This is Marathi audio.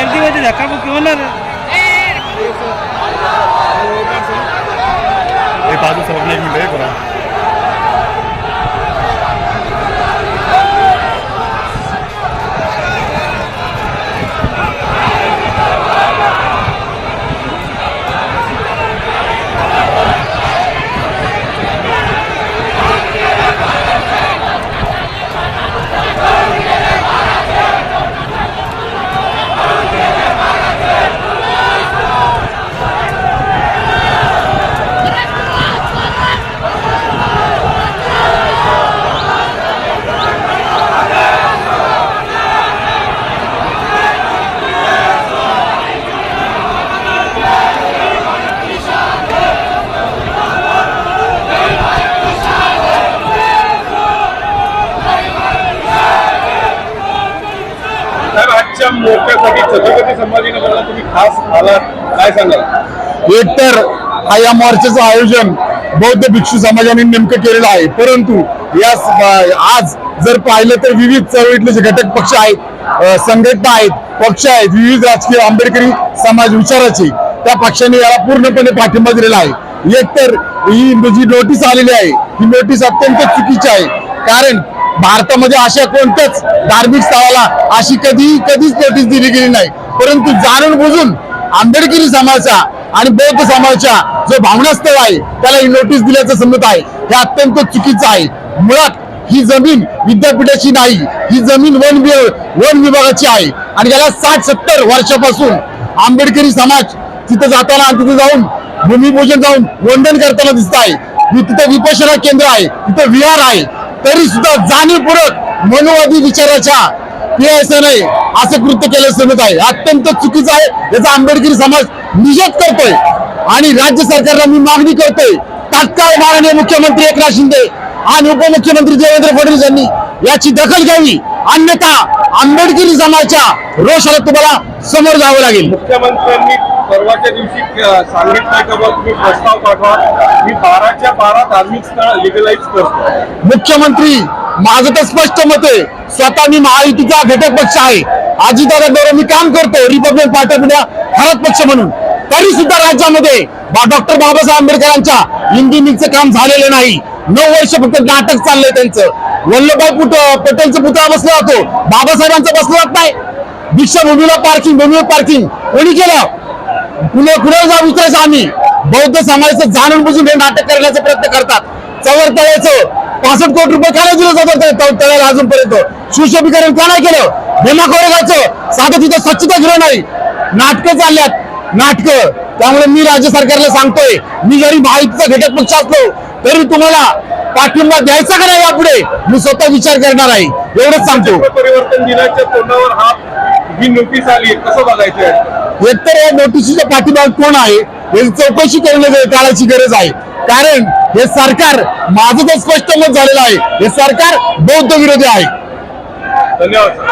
गर्दीमध्ये धक्काबुक्की होणार हे बाजू सरकलं एक मिनिट हे बरं साहेब आजच्या मोर्चासाठी छत्रपती संभाजीनगरला तुम्ही खास आलात. काय सांगाल? एकतर हा या मोर्चाचं आयोजन बौद्ध भिक्षू समाजाने नेमकं केलेलं आहे. परंतु या आज जर पाहिलं तर विविध चळवळीतले जे घटक पक्ष आहेत संघटना आहेत पक्ष आहेत विविध राजकीय आंबेडकरी समाज विचाराचे त्या पक्षाने याला पूर्णपणे पाठिंबा दिलेला आहे. एकतर ही जी नोटीस आलेली आहे ही नोटीस अत्यंत चुकीची आहे. कारण भारतामध्ये अशा कोणत्याच धार्मिक स्थळाला अशी कधी कधीच नोटीस दिली गेली नाही. परंतु जाणून बुजून आंबेडकरी समाजाचा आणि बौद्ध समाजाच्या जो भावनास्थळ आहे त्याला ही नोटीस दिल्याचं समजत आहे. हे अत्यंत चुकीचं आहे. मुळात ही जमीन विद्यापीठाची नाही ही जमीन वन वन विभागाची आहे. आणि याला साठ सत्तर वर्षापासून आंबेडकरी समाज तिथं जाताना आणि तिथे जाऊन भूमिपूजन जाऊन वंदन करताना दिसत आहे. तिथं विपशना केंद्र आहे तिथं विहार आहे. तरी सुद्धा जाणीवपूर्वक मनोवादी विचाराच्या पीएसएने असं कृत्य केलं समजत आहे. अत्यंत चुकीचं आहे. याचा आंबेडकरी समाज निषेध करतोय. आणि राज्य सरकारला मी मागणी करतोय तात्काळ माननीय मुख्यमंत्री एकनाथ शिंदे आणि उपमुख्यमंत्री देवेंद्र फडणवीस यांनी याची दखल घ्यावी. अन्यथा आंबेडकरी समाजाच्या रोषाला तुम्हाला समोर जावं लागेल. मुख्यमंत्र्यांनी परवाच्या दिवशी अ, सांगितलंय का तुम्ही प्रस्ताव पाठवा. मी बाराच्या बारा धार्मिक स्थळ लिगलाइज करतो मुख्यमंत्री माझं तर स्पष्ट मत आहे. स्वतः मी महायुतीचा घटक पक्ष आहे. अजितदादा मी काम करतो Republic party of India Bharat पक्ष म्हणून. तरी सुद्धा राज्यामध्ये डॉक्टर बाबासाहेब आंबेडकरांच्या हिंदी मिलचं काम झालेलं नाही. नऊ वर्ष फक्त नाटक चाललंय त्यांचं. वल्लभभाई पुट पटेलचा पुतळा बसला जातो. बाबासाहेबांचा बसला जात नाही. दीक्षाभूमीला पार्किंग भूमीवर पार्किंग कोणी केलं? पुणे पुढे जाऊन विचारायचं आम्ही? बौद्ध समाजाचं जाणून बुजून हे नाटक करण्याचा प्रयत्न करतात. चवर तळ्याचं पासष्ट कोटी रुपये का दिलं जातं तळ्याला अजूनपर्यंत. सुशोभीकरण का नाही केलं? भीमा कोरेगावचं साधं तिथं स्वच्छता गृह नाही. नाटकं चालल्यात. नाटकं. त्यामुळे मी राज्य सरकारला सांगतोय मी जरी महायुतीचा घटक पक्ष असलो तरी तुम्हाला पाठिंबा द्यायचा का नाही यापुढे? मी स्वतः विचार करणार आहे. एवढंच सांगतो. परिवर्तन दिनाच्या तोंडावर हा ही नोटीस आली कसं बघायचं एकतर या नोटिसीच्या पाठीमाग कोण आहे? याची चौकशी करण्याची काळाची गरज आहे. कारण हे सरकार माझं तर स्पष्ट मत झालेलं आहे. हे सरकार बौद्ध विरोधी आहे. धन्यवाद.